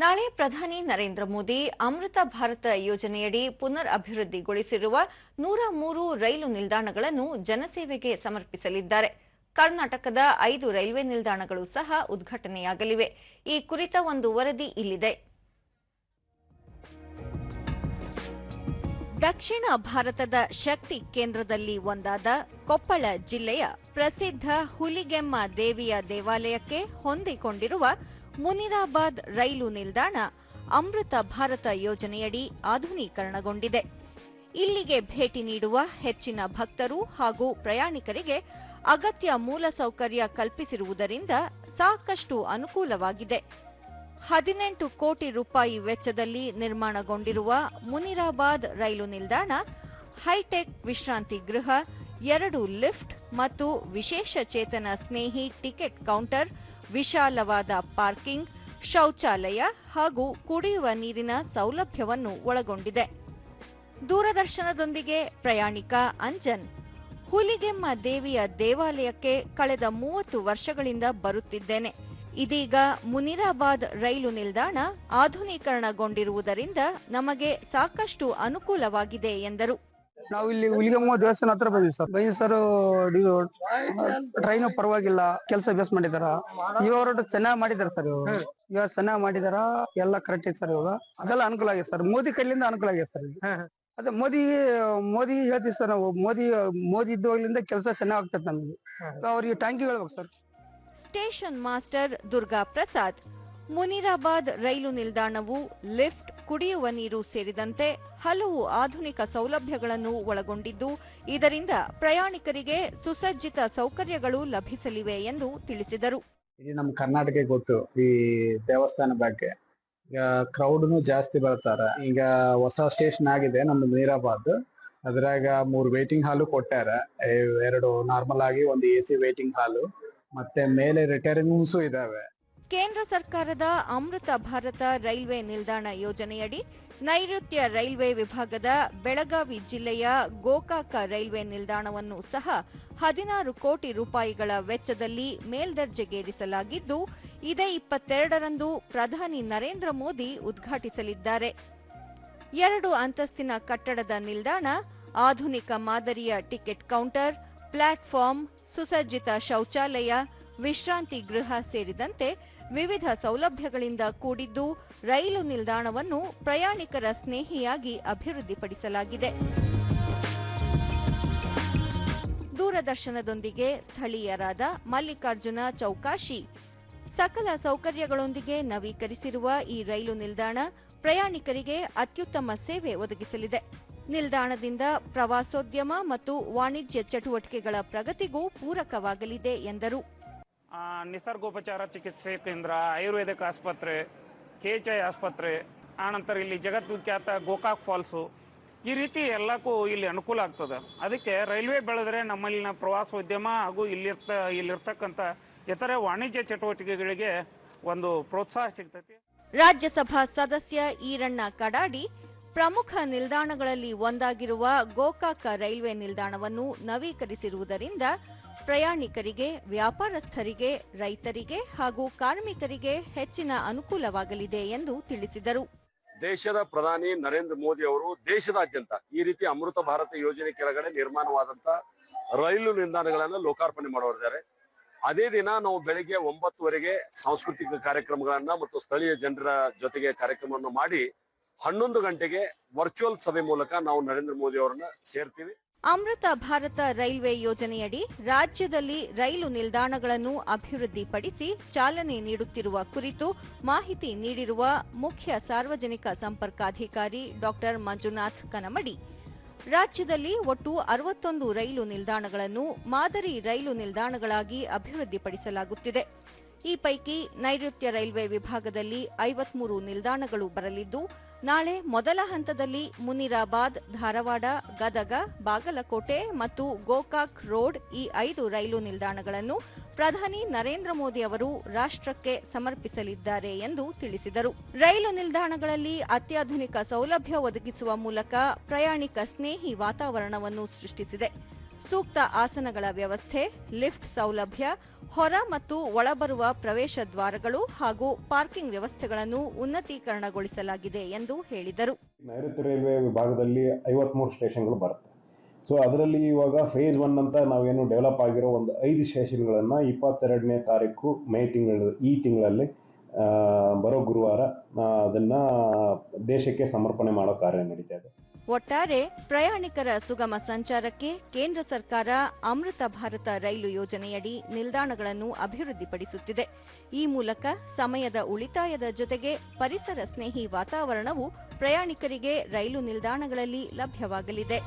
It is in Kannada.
ನಾಳೆ ಪ್ರಧಾನಿ ನರೇಂದ್ರ ಮೋದಿ ಅಮೃತ ಭಾರತ ಯೋಜನೆಯಡಿ ಪುನರ್ ಅಭಿವೃದ್ಧಿಗೊಳಿಸಿರುವ ನೂರ ಮೂರು ರೈಲು ನಿಲ್ದಾಣಗಳನ್ನು ಜನಸೇವೆಗೆ ಸಮರ್ಪಿಸಲಿದ್ದಾರೆ. ಕರ್ನಾಟಕದ ಐದು ರೈಲ್ವೆ ನಿಲ್ದಾಣಗಳು ಸಹ ಉದ್ಘಾಟನೆಯಾಗಲಿವೆ. ಈ ಕುರಿತ ಒಂದು ವರದಿ ಇಲ್ಲಿದೆ. ದಕ್ಷಿಣ ಭಾರತದ ಶಕ್ತಿ ಕೇಂದ್ರದಲ್ಲಿ ಒಂದಾದ ಕೊಪ್ಪಳ ಜಿಲ್ಲೆಯ ಪ್ರಸಿದ್ಧ ಹುಲಿಗೆಮ್ಮ ದೇವಿಯ ದೇವಾಲಯಕ್ಕೆ ಹೊಂದಿಕೊಂಡಿರುವ ಮುನಿರಾಬಾದ್ ರೈಲು ನಿಲ್ದಾಣ ಅಮೃತ ಭಾರತ ಯೋಜನೆಯಡಿ ಆಧುನೀಕರಣಗೊಂಡಿದೆ. ಇಲ್ಲಿಗೆ ಭೇಟಿ ನೀಡುವ ಹೆಚ್ಚಿನ ಭಕ್ತರು ಹಾಗೂ ಪ್ರಯಾಣಿಕರಿಗೆ ಅಗತ್ಯ ಮೂಲಸೌಕರ್ಯ ಕಲ್ಪಿಸಿರುವುದರಿಂದ ಸಾಕಷ್ಟು ಅನುಕೂಲವಾಗಿದೆ. ಹದಿನೆಂಟು ಕೋಟಿ ರೂಪಾಯಿ ವೆಚ್ಚದಲ್ಲಿ ನಿರ್ಮಾಣಗೊಂಡಿರುವ ಮುನಿರಾಬಾದ್ ರೈಲು ನಿಲ್ದಾಣ, ಹೈಟೆಕ್ ವಿಶ್ರಾಂತಿ ಗೃಹ, ಎರಡು ಲಿಫ್ಟ್ ಮತ್ತು ವಿಶೇಷ ಚೇತನ ಸ್ನೇಹಿ ಟಿಕೆಟ್ ಕೌಂಟರ್, ವಿಶಾಲವಾದ ಪಾರ್ಕಿಂಗ್, ಶೌಚಾಲಯ ಹಾಗೂ ಕುಡಿಯುವ ನೀರಿನ ಸೌಲಭ್ಯವನ್ನು ಒಳಗೊಂಡಿದೆ. ದೂರದರ್ಶನದೊಂದಿಗೆ ಪ್ರಯಾಣಿಕ ಅಂಜನ್, ಹುಲಿಗೆಮ್ಮ ದೇವಿಯ ದೇವಾಲಯಕ್ಕೆ ಕಳೆದ ಮೂವತ್ತು ವರ್ಷಗಳಿಂದ ಬರುತ್ತಿದ್ದೇನೆ. ಇದೀಗ ಮುನಿರಾಬಾದ್ ರೈಲು ನಿಲ್ದಾಣ ಆಧುನೀಕರಣಗೊಂಡಿರುವುದರಿಂದ ನಮಗೆ ಸಾಕಷ್ಟು ಅನುಕೂಲವಾಗಿದೆ ಎಂದರು. ನಾವು ಇಲ್ಲಿ ಹುಲಿಗಮ್ಮ ದೇವಸ್ಥಾನ ಹತ್ರ ಬಂದ್ವಿ ಸರ್. ಬೈಸರು ಸರ್ ಟ್ರೈನ್ ಪರವಾಗಿಲ್ಲ ಕೆಲಸ ಬೇಸ್ ಮಾಡಿದಾರ. ಇವಾಗ ಚೆನ್ನಾಗಿ ಮಾಡಿದಾರೆ ಸರ್ ಇವಾಗ. ಇವಾಗ ಚೆನ್ನಾಗಿ ಮಾಡಿದಾರ ಎಲ್ಲ ಕರೆಕ್ಟ್ ಐತೆ ಸರ್ ಇವಾಗ. ಅದೆಲ್ಲ ಅನುಕೂಲ ಆಗಿದೆ ಸರ್. ಮೋದಿ ಕೈಲಿಂದ ಅನುಕೂಲ ಆಗಿದೆ ಸರ್ ಅದೇ ಮೋದಿ ಮೋದಿ ಹೇಳ್ತೀವಿ ಸರ್ ನಾವು. ಮೋದಿ ಮೋದಿ ಇದ್ದಾಗಲಿಂದ ಕೆಲಸ ಚೆನ್ನಾಗಿ ಆಗ್ತದೆ ನಮಗೆ. ಅವ್ರಿಗೆ ಟ್ಯಾಂಕಿ ಹೇಳ್ಬೇಕು sir. Station master Durga Prasad. Munirabad ರೈಲು ನಿಲ್ದಾಣವು ಲಿಫ್ಟ್, ಕುಡಿಯುವ ನೀರು ಸೇರಿದಂತೆ ಹಲವು ಆಧುನಿಕ ಸೌಲಭ್ಯಗಳನ್ನು ಒಳಗೊಂಡಿದ್ದು, ಇದರಿಂದ ಪ್ರಯಾಣಿಕರಿಗೆ ಸುಸಜ್ಜಿತ ಸೌಕರ್ಯಗಳು ಲಭಿಸಲಿವೆ ಎಂದು ತಿಳಿಸಿದರು. ಇಡೀ ನಮ್ಮ ಕರ್ನಾಟಕ ಗೊತ್ತು, ಈ ದೇವಸ್ಥಾನ ಬಗ್ಗೆ. ಈಗ ಕ್ರೌಡ್ನು ಜಾಸ್ತಿ ಬರ್ತಾರೆ. ಈಗ ಹೊಸ ಸ್ಟೇಷನ್ ಆಗಿದೆ ನಮ್ದು ಮೀರಾಬಾದ್ ಅದ್ರಾಗ ಮೂರು ವೇಟಿಂಗ್ ಹಾಲು ಕೊಟ್ಟಾರ ಎರಡು ನಾರ್ಮಲ್ ಆಗಿ ಒಂದು ಎ ಸಿ ವೇಟಿಂಗ್ ಹಾಲು ಮತ್ತೆ ಮೇಲೆ ರಿಟೈರಿಂಗ್ಸ್ ಇದಾವೆ. ಕೇಂದ್ರ ಸರ್ಕಾರದ ಅಮೃತ ಭಾರತ ರೈಲ್ವೆ ನಿಲ್ದಾಣ ಯೋಜನೆಯಡಿ ನೈಋತ್ಯ ರೈಲ್ವೆ ವಿಭಾಗದ ಬೆಳಗಾವಿ ಜಿಲ್ಲೆಯ ಗೋಕಾಕ ರೈಲ್ವೆ ನಿಲ್ದಾಣವನ್ನು ಸಹ ಹದಿನಾರು ಕೋಟಿ ರೂಪಾಯಿಗಳ ವೆಚ್ಚದಲ್ಲಿ ಮೇಲ್ದರ್ಜೆಗೇರಿಸಲಾಗಿದ್ದು, ಇದೇ ಇಪ್ಪತ್ತೆರಡರಂದು ಪ್ರಧಾನಿ ನರೇಂದ್ರ ಮೋದಿ ಉದ್ಘಾಟಿಸಲಿದ್ದಾರೆ. ಎರಡು ಅಂತಸ್ತಿನ ಕಟ್ಟಡದ ನಿಲ್ದಾಣ, ಆಧುನಿಕ ಮಾದರಿಯ ಟಿಕೆಟ್ ಕೌಂಟರ್ ಪ್ಲಾಟ್ಫಾರ್ಮ್, ಸುಸಜ್ಜಿತ ಶೌಚಾಲಯ, ವಿಶ್ರಾಂತಿ ಗೃಹ ಸೇರಿದಂತೆ ವಿವಿಧ ಸೌಲಭ್ಯಗಳಿಂದ ಕೂಡಿದ್ದು ರೈಲು ನಿಲ್ದಾಣವನ್ನು ಪ್ರಯಾಣಿಕರ ಸ್ನೇಹಿಯಾಗಿ ಅಭಿವೃದ್ಧಿಪಡಿಸಲಾಗಿದೆ. ದೂರದರ್ಶನದೊಂದಿಗೆ ಸ್ಥಳೀಯರಾದ ಮಲ್ಲಿಕಾರ್ಜುನ ಚೌಕಾಶಿ. ಸಕಲ ಸೌಕರ್ಯಗಳೊಂದಿಗೆ ನವೀಕರಿಸಿರುವ ಈ ರೈಲು ನಿಲ್ದಾಣ ಪ್ರಯಾಣಿಕರಿಗೆ ಅತ್ಯುತ್ತಮ ಸೇವೆ ಒದಗಿಸಲಿದೆ. ನಿಲ್ದಾಣದಿಂದ ಪ್ರವಾಸೋದ್ಯಮ ಮತ್ತು ವಾಣಿಜ್ಯ ಚಟುವಟಿಕೆಗಳ ಪ್ರಗತಿಗೂ ಪೂರಕವಾಗಲಿದೆ ಎಂದರು. ನಿಸರ್ಗೋಪಚಾರ ಚಿಕಿತ್ಸೆ ಕೇಂದ್ರ ಆಯುರ್ವೇದಿಕ್ ಆಸ್ಪತ್ರೆ ಕೆ ಎಚ್ ಐ ಆಸ್ಪತ್ರೆ ಆನಂತರ ಇಲ್ಲಿ ಜಗದ್ವಿಖ್ಯಾತ ಗೋಕಾಕ್ ಫಾಲ್ಸು. ಈ ರೀತಿ ಎಲ್ಲಕ್ಕೂ ಇಲ್ಲಿ ಅನುಕೂಲ ಆಗ್ತದೆ. ಅದಕ್ಕೆ ರೈಲ್ವೆ ಬೆಳೆದ್ರೆ ನಮ್ಮಲ್ಲಿನ ಪ್ರವಾಸೋದ್ಯಮ ಹಾಗೂ ಇಲ್ಲಿರ್ತ ಇಲ್ಲಿರ್ತಕ್ಕಂಥ ಇತರೆ ವಾಣಿಜ್ಯ ಚಟುವಟಿಕೆಗಳಿಗೆ ಒಂದು ಪ್ರೋತ್ಸಾಹ ಸಿಗ್ತೈತಿ. ರಾಜ್ಯಸಭಾ ಸದಸ್ಯ ಈರಣ್ಣ ಕಡಾಡಿ ಪ್ರಮುಖ ನಿಲ್ದಾಣಗಳಲ್ಲಿ ಒಂದಾಗಿರುವ ಗೋಕಾಕ ರೈಲ್ವೆ ನಿಲ್ದಾಣವನ್ನು ನವೀಕರಿಸಿರುವುದರಿಂದ ಪ್ರಯಾಣಿಕರಿಗೆ, ವ್ಯಾಪಾರಸ್ಥರಿಗೆ, ರೈತರಿಗೆ ಹಾಗೂ ಕಾರ್ಮಿಕರಿಗೆ ಹೆಚ್ಚಿನ ಅನುಕೂಲವಾಗಲಿದೆ ಎಂದು ತಿಳಿಸಿದರು. ದೇಶದ ಪ್ರಧಾನಿ ನರೇಂದ್ರ ಮೋದಿ ಅವರು ದೇಶದಾದ್ಯಂತ ಈ ರೀತಿ ಅಮೃತ ಭಾರತ ಯೋಜನೆ ಕೆಳಗಡೆ ನಿರ್ಮಾಣವಾದಂತ ರೈಲು ನಿಲ್ದಾಣಗಳನ್ನು ಲೋಕಾರ್ಪಣೆ ಮಾಡೋರಿದ್ದಾರೆ ಅದೇ ದಿನ ನಾವು ಬೆಳಿಗ್ಗೆ ಒಂಬತ್ತುವರೆಗೆ ಸಾಂಸ್ಕೃತಿಕ ಕಾರ್ಯಕ್ರಮಗಳನ್ನ ಮತ್ತು ಸ್ಥಳೀಯ ಜನರ ಜೊತೆಗೆ ಕಾರ್ಯಕ್ರಮವನ್ನು ಮಾಡಿ ಹನ್ನೊಂದು ಗಂಟೆಗೆ ವರ್ಚುವಲ್ ಸಭೆ ಮೂಲಕ ನಾವು ನರೇಂದ್ರ ಮೋದಿ ಅವರನ್ನ ಸೇರ್ತೀವಿ. ಅಮೃತ ಭಾರತ ರೈಲ್ವೆ ಯೋಜನೆಯಡಿ ರಾಜ್ಯದಲ್ಲಿ ರೈಲು ನಿಲ್ದಾಣಗಳನ್ನು ಅಭಿವೃದ್ಧಿಪಡಿಸಿ ಚಾಲನೆ ನೀಡುತ್ತಿರುವ ಕುರಿತು ಮಾಹಿತಿ ನೀಡಿರುವ ಮುಖ್ಯ ಸಾರ್ವಜನಿಕ ಸಂಪರ್ಕಾಧಿಕಾರಿ ಡಾಕ್ಟರ್ ಮಂಜುನಾಥ್ ಕನಮಡಿ. ರಾಜ್ಯದಲ್ಲಿ ಒಟ್ಟು ಅರವತ್ತೊಂದು ರೈಲು ನಿಲ್ದಾಣಗಳನ್ನು ಮಾದರಿ ರೈಲು ನಿಲ್ದಾಣಗಳಾಗಿ ಅಭಿವೃದ್ಧಿಪಡಿಸಲಾಗುತ್ತಿದೆ. ಈ ಪೈಕಿ ನೈಋತ್ಯ ರೈಲ್ವೆ ವಿಭಾಗದಲ್ಲಿ ಐವತ್ಮೂರು ನಿಲ್ದಾಣಗಳು ಬರಲಿದ್ದು ನಾಳೆ ಮೊದಲ ಹಂತದಲ್ಲಿ ಮುನಿರಾಬಾದ್, ಧಾರವಾಡ, ಗದಗ, ಬಾಗಲಕೋಟೆ ಮತ್ತು ಗೋಕಾಕ್ ರೋಡ್ ಈ ಐದು ರೈಲು ನಿಲ್ದಾಣಗಳನ್ನು ಪ್ರಧಾನಿ ನರೇಂದ್ರ ಮೋದಿ ಅವರು ರಾಷ್ಟ್ರಕ್ಕೆ ಸಮರ್ಪಿಸಲಿದ್ದಾರೆ ಎಂದು ತಿಳಿಸಿದರು. ರೈಲು ನಿಲ್ದಾಣಗಳಲ್ಲಿ ಅತ್ಯಾಧುನಿಕ ಸೌಲಭ್ಯ ಒದಗಿಸುವ ಮೂಲಕ ಪ್ರಯಾಣಿಕ ಸ್ನೇಹಿ ವಾತಾವರಣವನ್ನು ಸೃಷ್ಟಿಸಿದೆ. ಸೂಕ್ತ ಆಸನಗಳ ವ್ಯವಸ್ಥೆ, ಲಿಫ್ಟ್ ಸೌಲಭ್ಯ, ಹೊರ ಮತ್ತು ಒಳಬರುವ ಪ್ರವೇಶ ದ್ವಾರಗಳು ಹಾಗೂ ಪಾರ್ಕಿಂಗ್ ವ್ಯವಸ್ಥೆಗಳನ್ನು ಉನ್ನತೀಕರಣಗೊಳಿಸಲಾಗಿದೆ ಎಂದು ಹೇಳಿದರು. ನೈಋತ್ಯ ರೈಲ್ವೆ ವಿಭಾಗದಲ್ಲಿ ಐವತ್ಮೂರು ಸ್ಟೇಷನ್ಗಳು ಬರುತ್ತೆ. ಸೊ, ಅದರಲ್ಲಿ ಇವಾಗ ಫೇಸ್ ಒನ್ ಅಂತ ನಾವೇನು ಡೆವಲಪ್ ಆಗಿರೋ ಒಂದು ಐದು ಸ್ಟೇಷನ್ಗಳನ್ನು ಇಪ್ಪತ್ತೆರಡನೇ ತಾರೀಕು ಮೇ ತಿಂಗಳ, ಈ ತಿಂಗಳಲ್ಲಿ ಬರೋ ಗುರುವಾರ ಅದನ್ನು ದೇಶಕ್ಕೆ ಸಮರ್ಪಣೆ ಮಾಡೋ ಕಾರ್ಯ ನಡೀತಾ ಇದೆ. ಒಟ್ಟಾರೆ ಪ್ರಯಾಣಿಕರ ಸುಗಮ ಸಂಚಾರಕ್ಕೆ ಕೇಂದ್ರ ಸರ್ಕಾರ ಅಮೃತ ಭಾರತ ರೈಲು ಯೋಜನೆಯಡಿ ನಿಲ್ದಾಣಗಳನ್ನು ಅಭಿವೃದ್ಧಿಪಡಿಸುತ್ತಿದೆ. ಈ ಮೂಲಕ ಸಮಯದ ಉಳಿತಾಯದ ಜೊತೆಗೆ ಪರಿಸರ ಸ್ನೇಹಿ ವಾತಾವರಣವು ಪ್ರಯಾಣಿಕರಿಗೆ ರೈಲು ನಿಲ್ದಾಣಗಳಲ್ಲಿ ಲಭ್ಯವಾಗಲಿದೆ.